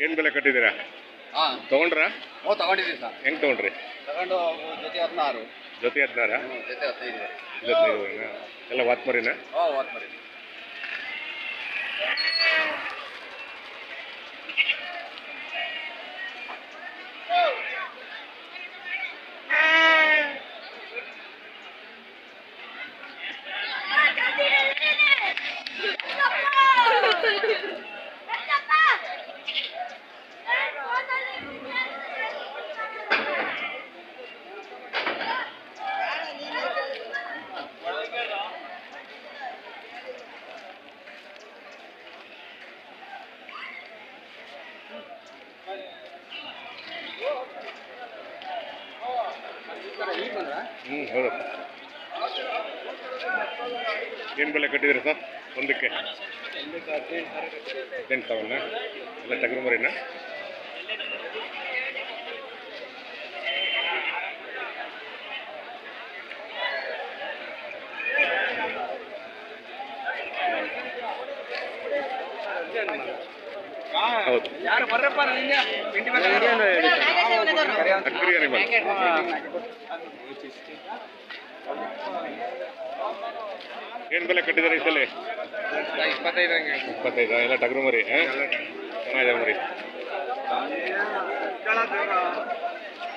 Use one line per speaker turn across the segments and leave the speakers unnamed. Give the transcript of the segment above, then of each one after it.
ಏನು ಬೆಲೆ ಕಟ್ಟಿದ್ದೀರಾ?
ಹಾಂ.
ತೊಗೊಂಡ್ರಾ?
ಓ ತಗೊಂಡಿದ್ದೀವಿ ಸರ್.
ಹೆಂಗೆ ತೊಗೊಂಡ್ರಿ?
ತಗೊಂಡು ಜೊತೆ ಹದಿನಾರು.
ಜೊತೆ ಹದಿನಾರ?
ಜೊತೆ ಹದಿನೈದು.
ಹದಿನೈದು ಎಲ್ಲ ವಾತ್ಮರಿನ?
ಹಾಂ ಓದ್ ಮರಿ
ಹ್ಞೂ ಹೌದು ಏನು ಬೆಲೆ ಕಟ್ಟಿದ್ದೀರಾ ಸರ್ ಒಂದಕ್ಕೆ ಹದಿನೆಂಟು ಸಾವಿರನ ಎಲ್ಲ ಟಗರು ಮರಿನ ಹೌದು
ಯಾರು ಬರ್ರಪ್ಪ
ಅಗ್ರಿ ಅನಿಮಲ್ ಏನು ಬೆಲೆ ಕಟ್ಟಿದ್ದಾರೆ ಈ ಸಲ
ಇಪ್ಪತ್ತೈದು ಹಂಗೆ
ಇಪ್ಪತ್ತೈದು ಎಲ್ಲ ಟಗರು ಮರಿ ಹಾಂ ಚೆನ್ನಾಗಿದೆ ಮರಿ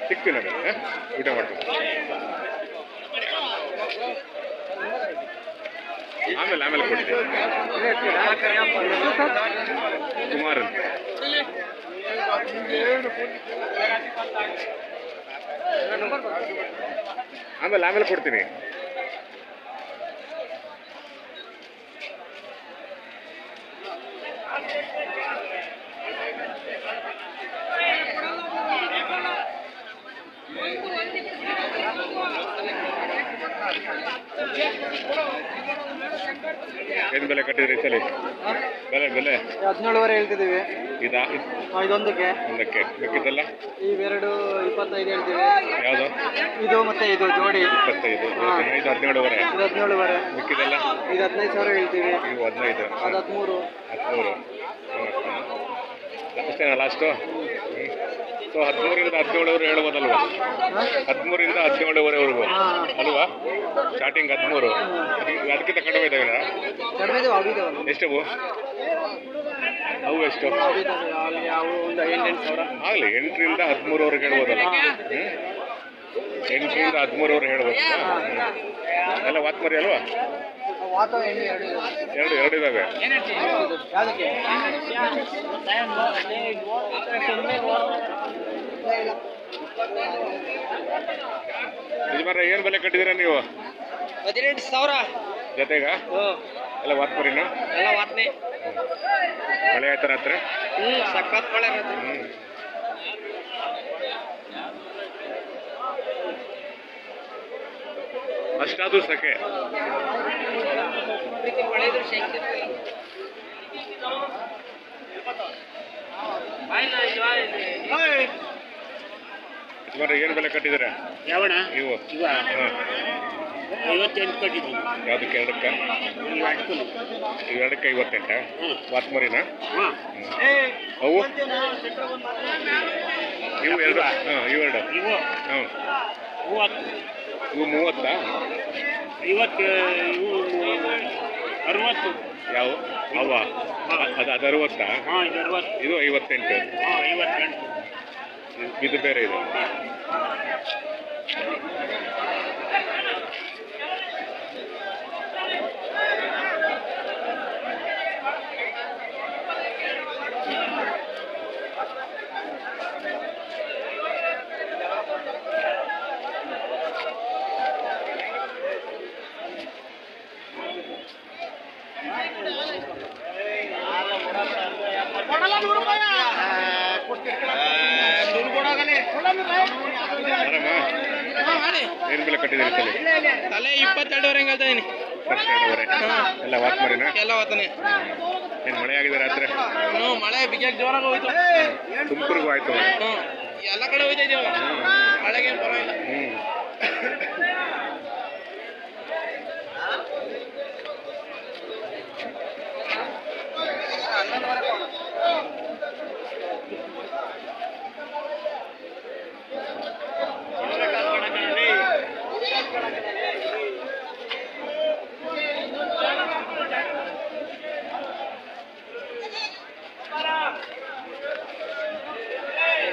ಸಿಗ್ತೀನಿ ನಾನು ಹಾಂ ಊಟ ಮಾಡ್ತೀನಿ ಆಮೇಲೆ ಆಮೇಲೆ ಕೊಡ್ತೀನಿ ಕುಮಾರ್ ಅಂತ. ಆಮೇಲೆ ಆಮೇಲೆ ಕೊಡ್ತೀನಿ. ಏನು ಬೆಲೆ ಕಟ್ಟಿದ್ರಿ ಸಲ ಬೆಲೆ ಬೆಲೆ?
ಹದಿನೇಳುವರೆ ಹೇಳ್ತಿದ್ದೀವಿ.
ಇದಾ?
ಇದೊಂದಕ್ಕೆ.
ಒಂದಕ್ಕೆ. ಮಿಕ್ಕಿದ್ದೆಲ್ಲ?
ಇವೆರಡು ಇಪ್ಪತ್ತೈದು ಹೇಳ್ತೀವಿ.
ಯಾವುದು?
ಇದು ಮತ್ತೆ ಇದು ಜೋಡಿ.
ಇಪ್ಪತ್ತೈದು ಹದಿನೈದು ಹದಿನೇಳುವರೆ.
ಇದು ಹದಿನೇಳುವರೆ.
ಮಿಕ್ಕಿದೆಲ್ಲ?
ಇದು ಹದಿನೈದು ಸಾವಿರ ಹೇಳ್ತೀವಿ.
ಇವು ಹದಿನೈದು.
ಅದು ಹದಿಮೂರು.
ಹದಿಮೂರು. ಅಷ್ಟೇನಾ ಲಾಸ್ಟು ಸೊ ಹದಿಮೂರಿಂದ ಹದಿನೇಳುವರೆ ಹೇಳ್ಬೋದಲ್ವಾ? ಹದಿಮೂರಿಂದ ಹದಿನೇಳುವರೆವರೆಗೂ ಅಲ್ವಾ? ಸ್ಟಾರ್ಟಿಂಗ್ ಹದಿಮೂರು. ಅದಕ್ಕೆ- ಅದಕ್ಕಿಂತ ಕಡಿಮೆ ಇದ್ದಾವೆ
ಅವು
ಎಷ್ಟು?
ಅವು ಸಾವಿರ.
ಆಗಲಿ ಎಂಟರಿಂದ ಹದಿಮೂರವರೆಗೆ ಹೇಳ್ಬೋದಲ್ಲ? ಎಂಟರಿಂದ ಅವ್ರು ಹೇಳ್ಬೋದು. ಎಲ್ಲ
ವಾತ್ ಮರಿ ಅಲ್ವಾ?
ಎರಡು ಎರಡು
ಇದಾವೆ.
ಎರಡು ಏನ್ ಬೆಲೆ ಕಟ್ಟಿದ್ದೀರಾ ನೀವು?
ಹದಿನೆಂಟು ಸಾವಿರ.
ಜೊತೆಗ? ಎಲ್ಲ ವಾತ್ಮರಿನ
ಎಲ್ಲ ವಾತ್ನೆ.
ಮಳೆ ಆಯ್ತಾರ ಹತ್ರ
ಹ್ಞೂ ಸಖತ್ ಮಳೆ ಇರುತ್ತೆ
ಅಷ್ಟಾದ್ರೂ ಸಕೆ.
ಶೇಕ್
ಯಜಮಾನ್ರೆ ಏನು ಬೆಲೆ ಕಟ್ಟಿದ್ದೀರಾ?
ಯಾವಣ ಇವ. ಐವತ್ತೆಂಟು ಕಟ್ಟಿದ್ದೀನಿ.
ಯಾವುದಕ್ಕೆ ಎರಡಕ್ಕೆ? ಎರಡಕ್ಕೆ ಐವತ್ತೆಂಟ?
ಹಾಂ.
ಅವು? ಇವು ಎರಡು. ಹಾಂ ಇವೆರಡು ಹ್ಞೂ
ಹ್ಞೂ
ಇವು ಮೂವತ್ತಾ?
ಐವತ್ತು ಇವು ಅರವತ್ತು.
ಯಾವ? ಅವ? ಅದು ಅದು ಅರವತ್ತಾ?
ಹಾಂ ಇದು ಅರವತ್ತು.
ಇದು ಐವತ್ತೆಂಟು.
ಹಾಂ ಐವತ್ತೆಂಟು.
ಇದು ಬೇರೆ ಇದು. ಏನು ಬೆಲೆ ಕಟ್ಟಿದ್ದೀರಿ ತಲೆ
ತಲೆ ಇಪ್ಪತ್ತೆರಡುವರೆ ಹಂಗೆ ಹೇಳ್ತಾ ಇದೀನಿ.
ಎಲ್ಲ
ಹೋತಾನೆ
ಏನು ಮಳೆ ಆಗಿದೆ ರಾತ್ರಿ?
ಹ್ಞೂ ಮಳೆ ಬಿಗಿಯಾಗಿ ಜೋರಾಗಿ ಹೋಯ್ತು.
ತುಮಕೂರಿಗೂ ಆಯ್ತು
ಹ್ಞೂ ಎಲ್ಲ ಕಡೆ ಹೋಯ್ತಾ ಇದೀವಲ್ಲ ಮಳೆಗೆ ಪರವಾಗಿಲ್ಲ
ಹ್ಞೂ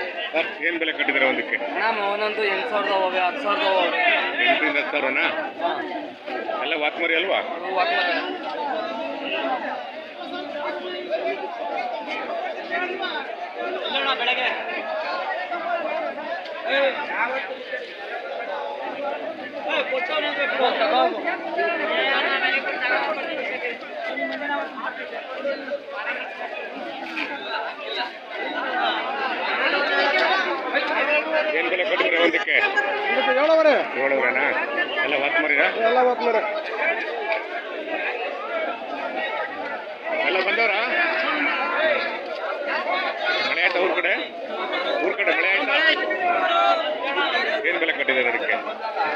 ಸರ್ ಏನು ಬೆಲೆ ಕಟ್ಟಿದ್ದೀರಾ ಒಂದಕ್ಕೆ?
ಅಣ್ಣ ಒಂದೊಂದು ಎಂಟು ಸಾವಿರದ ಹೋಗಿ ಹತ್ತು ಸಾವಿರದ ಹೋಗಿ
ಎಂಟರಿಂದ ಹತ್ತು ಸಾವಿರನಾ? ಎಲ್ಲ ವಾತ್ಮರಿ ಅಲ್ವಾ?
ಬೆಳಗ್ಗೆ
ಏನು ಬೆಲೆ ಕಟ್ಟಿದ್ದೀರಾ ಒಂದಕ್ಕೆ
ಇದಕ್ಕೆ ಏಳುವರೆ
ಏಳುವರೆನಾ ಎಲ್ಲ ವಾತ್ಮರಿನಾ
ಎಲ್ಲ ಹೋಗ್ತಾರೆ
ಎಲ್ಲ ಬಂದವರಾ ಮಳೆ ಆಯ್ತಾ ಊರ್ ಕಡೆ ಊರ್ ಕಡೆ ಮಳೆ ಆಯ್ತಾ ಏನು ಬೆಲೆ ಕಟ್ಟಿದ್ದಾರೆ ಅದಕ್ಕೆ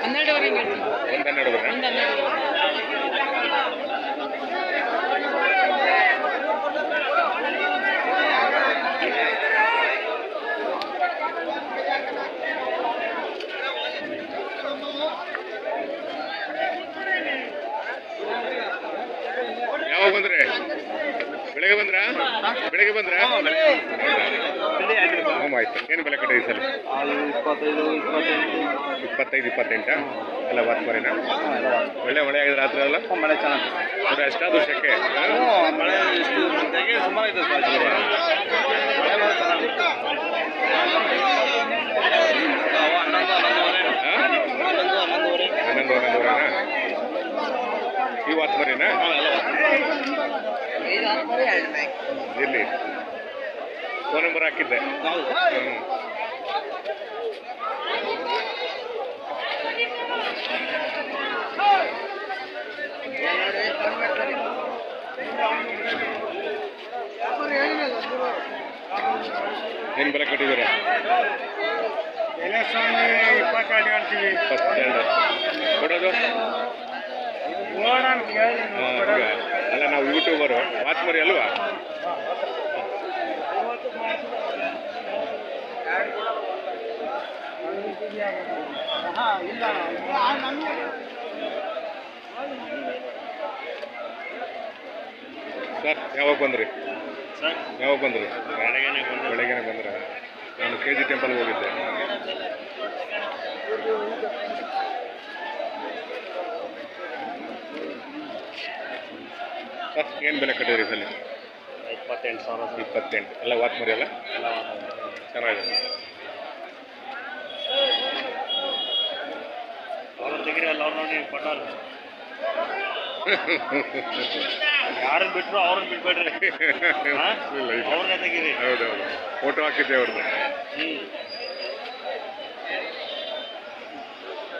ಹನ್ನೆರಡುವರೆ ಹಿಂಗೆ
ಒಂದು ಹನ್ನೆರಡುವರೆ
ಒಂದು ಹನ್ನೆರಡು
ಯಾವಾಗ ಬಂದ್ರೆ ಬೆಳಗ್ಗೆ ಬಂದ್ರಾ ಬೆಳಗ್ಗೆ ಬಂದ್ರಾ? ಹ್ಞೂ ಆಯ್ತು. ಏನು ಬೆಲೆ ಕಟ್ಟಿದೆ ಸರ್
ಇಪ್ಪತ್ತೈದು ಇಪ್ಪತ್ತೆಂಟು.
ಇಪ್ಪತ್ತೈದು ಇಪ್ಪತ್ತೆಂಟಾ ಎಲ್ಲ ವಾತ್ಮರಿನಾ ಒಳ್ಳೆ ಮಳೆ ಆಗಿದೆ ರಾತ್ರಿ ಅಲ್ಲ?
ಮಳೆ ಚೆನ್ನಾಗಿ
ನೋಡಿ ಅಷ್ಟಾದ ವರ್ಷಕ್ಕೆ?
ಮಳೆ ಎಷ್ಟು ಸುಮಾರು ಹನ್ನೊಂದು ಹನ್ನೊಂದುವರೆ. ಹನ್ನೊಂದು
ಹನ್ನೊಂದು ಹತ್ತು ಈ ವಾತ್ಮರಿನಾ ಇರಲಿ ಫೋನ್ ನಂಬರ್ ಹಾಕಿದ್ದೆ. ಹ್ಞೂ ಏನು ಬೆಲೆ ಕಟ್ಟಿದ್ದೀರಾ?
ಇಪ್ಪತ್ತೆರಡು.
ಕೊಡೋದು
ನೋಡೋಣ ಅಂತ ಹೇಳಿ
ಹಾ, ಈಗ ಅಲ್ಲ ನಾವು ಯೂಟ್ಯೂಬರು ವಾತ್ಮರಿ ಅಲ್ವಾ? ಸರ್ ಯಾವಾಗ ಬಂದ್ರಿ?
ಸರ್.
ಯಾವಾಗ ಬಂದ್ರಿ?
ಬೆಳಗ್ಗೆನೆ
ಬೆಳಗ್ಗೆನೆ ಬಂದ್ರ? ನಾನು ಕೆ ಜಿ ಟೆಂಪಲ್ಗೆ ಹೋಗಿದ್ದೆ. ಸರ್ ಏನು ಬೆಲೆ ಕಟ್ಟಿದ್ರಿ ಸಲ?
ಇಪ್ಪತ್ತೆಂಟು ಸಾವಿರ
ಇಪ್ಪತ್ತೆಂಟು. ಎಲ್ಲ ವಾತ್ಮರಿ ಅಲ್ಲ ಚೆನ್ನಾಗಿದೆ.
ಅವ್ರ ಅವ್ರು ನೋಡಿ ಯಾರನ್ನ ಬಿಟ್ರು ಅವ್ರನ್ನ ಬಿಟ್ಬೇಡ್ರಿ ಅವ್ರನ್ನೇ ತೆಗೀರಿ.
ಹೌದೌದು. ಫೋಟೋ ಹಾಕಿದ್ದೆ ಅವ್ರದ್ದು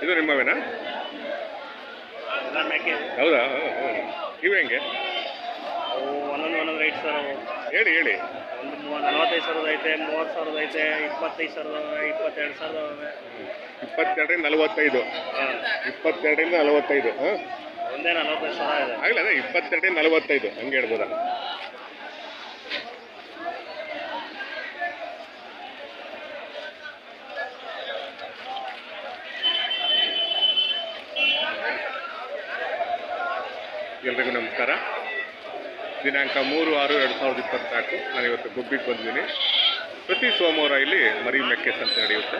ಇದು ನಿಮ್ಮವೇನಾ? ಹೌದಾ. ಇವು ಹೆಂಗೆ?
ಒಂದೊಂದು ಒಂದೊಂದು ರೈಟ್ ಸರ್ ಅವು
ಹೇಳಿ ಹೇಳಿ.
ಒಂದು ಮೂವ ನಲ್ವತ್ತೈದು ಸಾವಿರದ ಐತೆ ಮೂವತ್ತು ಸಾವಿರದ ಐತೆ ಇಪ್ಪತ್ತೈದು ಸಾವಿರದ ಇಪ್ಪತ್ತೆರಡು ಸಾವಿರದ
ಇಪ್ಪತ್ತೆರಡರಿಂದ ನಲವತ್ತೈದು.
ಹಾಂ.
ಇಪ್ಪತ್ತೆರಡರಿಂದ ನಲವತ್ತೈದು ಹಾಂ?
ಒಂದೇ ನಲ್ವತ್ತೈದು ಸಾವಿರ ಇದೆ.
ಆಗಲ್ಲ ಅದೇ ಇಪ್ಪತ್ತೆರಡರಿಂದ ನಲವತ್ತೈದು ಹಂಗೆ ಹೇಳ್ಬೋದಾ? ಎಲ್ರಿಗೂ ನಮಸ್ಕಾರ. ದಿನಾಂಕ ಮೂರು ಆರು ಎರಡು ಸಾವಿರದ ನಾನು ಇವತ್ತು ಗುಬ್ಬಿಗೆ ಬಂದಿದ್ದೀನಿ. ಪ್ರತಿ ಸೋಮವಾರ ಇಲ್ಲಿ ಮರಿ ಮೆಕ್ಕೆ ಸಂತೆ ನಡೆಯುತ್ತೆ.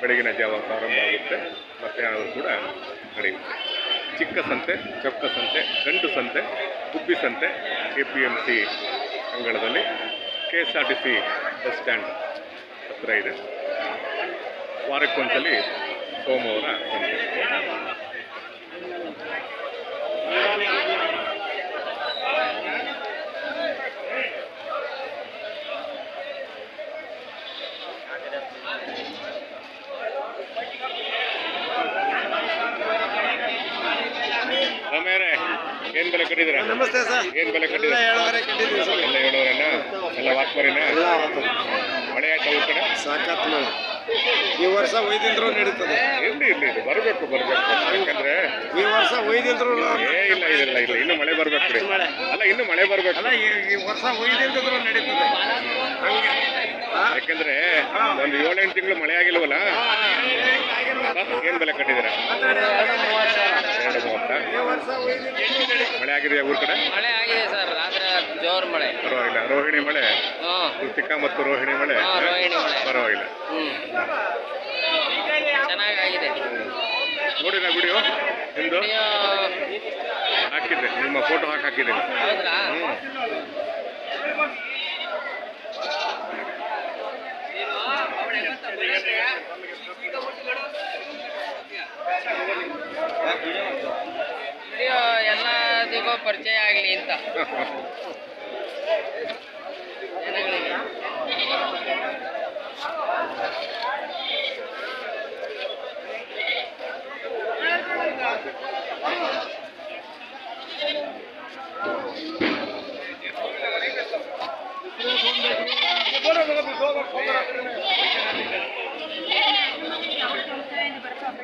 ಬೆಳಗಿನ ಜಾವ ಪ್ರಾರಂಭ ಆಗುತ್ತೆ. ಮಧ್ಯಾಹ್ನವೂ ಕೂಡ ನಡೆಯುತ್ತೆ. ಚಿಕ್ಕ ಸಂತೆ ಚೊಕ್ಕ ಸಂತೆ, ಗಂಡು ಸಂತೆ, ಗುಬ್ಬಿ ಸಂತೆ, ಎ ಪಿ ಎಂ ಸಿ ಅಂಗಳದಲ್ಲಿ K S R T C bus stand ಹತ್ತಿರ ಇದೆ. ವಾರಕ್ಕೊಂದ್ಸಲಿ ಸೋಮವಾರ ಸಂತೆ ರಮೇರೆ ಏನು ಬೆಲೆ
ಸರ್.
ಏನು ಬೆಲೆ ಕಟ್ಟಿದ್ದೀರಾ
ಏಳುವರೆ ಕಟ್ಟಿದ್ದೀವಿ ಸರ್.
ಎಲ್ಲ ಏಳುವರೆನ ಎಲ್ಲ ವಾತ್ಮರಿನ
ಎಲ್ಲ
ಮಳೆ ಆಯ್ತಾ ಊರ್ ಕಡೆ?
ಸಾಕಾತ್ ಮಳೆ. ಈ ವರ್ಷ ಒಯ್ದಿಲ್ದ್ರು ನಡೀತದೆ.
ಇರ್ಲಿ ಇರ್ಲಿ ಇದು? ಬರಬೇಕು ಬರಬೇಕು. ಯಾಕಂದ್ರೆ
ಈ ವರ್ಷ ಒಯ್ದಿಲ್ದ್ರು
ಏ ಇಲ್ಲ ಇಲ್ಲ ಇಲ್ಲ ಇನ್ನು ಮಳೆ ಬರ್ಬೇಕು ಅಲ್ಲ ಇನ್ನು ಮಳೆ ಬರ್ಬೇಕು.
ಅಲ್ಲ ಈ ವರ್ಷ ಒಯ್ದಿಲ್ದ್ರು ನಡೀತದೆ. ಹಂಗೆ.
ಯಾಕಂದ್ರೆ ಒಂದು ಏಳೆಂಟು ತಿಂಗಳು ಮಳೆ ಆಗಿಲ್ವಲ್ಲ? ಏನ್ ಬೆಲೆ ಕಟ್ಟಿದ್ದೀರಾ
ಮಾತಾಡಿ, ಎರಡು ಮೂವತ್ತು ಸಾವಿರ.
ಎರಡು ಮೂವತ್ತಾ ಮಳೆ ಆಗಿದೆಯಾ ಊರ್ ಕಡೆ?
ಮಳೆ ಆಗಿದೆ ಸರ್ ರಾತ್ರಿ ಜೋರ್ ಮಳೆ.
ಪರವಾಗಿಲ್ಲ. ರೋಹಿಣಿ ಮಳೆ?
ಚಿಕ್ಕ
ಕೃತಿಕಾ ಮತ್ತು ರೋಹಿಣಿ ಮಳೆ?
ರೋಹಿಣಿ ಮಳೆ.
ಪರವಾಗಿಲ್ಲ.
ಚೆನ್ನಾಗಿದೆ ಚೆನ್ನಾಗಾಗಿದೆ.
ನೋಡಿನ ವಿಡಿಯೋ? ನಿಮ್ದು? ಹಾಕಿದ್ದೆ ನಿಮ್ಮ ಫೋಟೋ ಹಾಕಿ ಹಾಕಿದ್ದೀನಿ
ಹೌದ್ರಾ
ಹ್ಞೂ
ವಿಡಿಯೋ ಎಲ್ಲದಿಗೂ ಪರಿಚಯ ಆಗಲಿ ಅಂತ.